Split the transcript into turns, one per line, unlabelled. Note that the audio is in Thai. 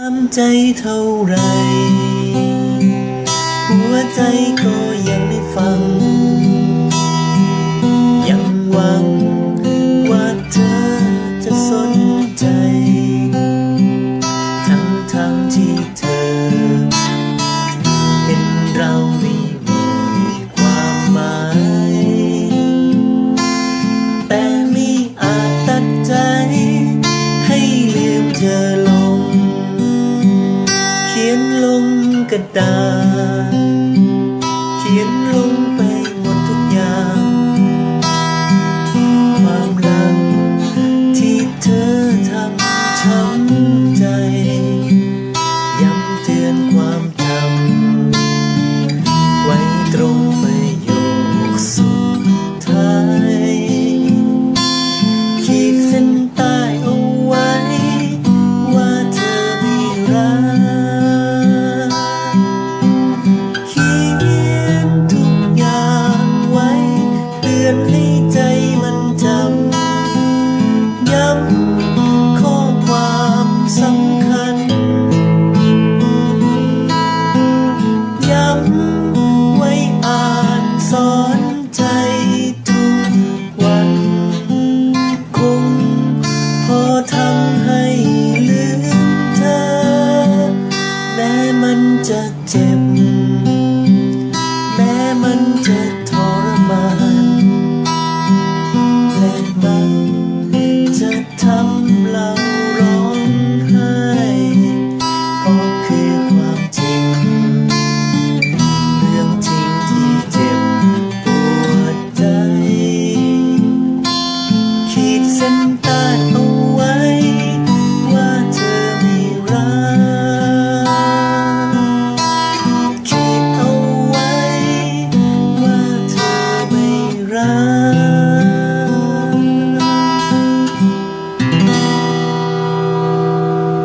ทำใจเท่าไร หัวใจก็ยังไม่ฟัง 的。 เจ็บ แม้มันจะทรมาน และมันจะทำเราร้องไห้ก็คือความจริง เรื่องจริงที่เจ็บปวดใจ ขีดเส้น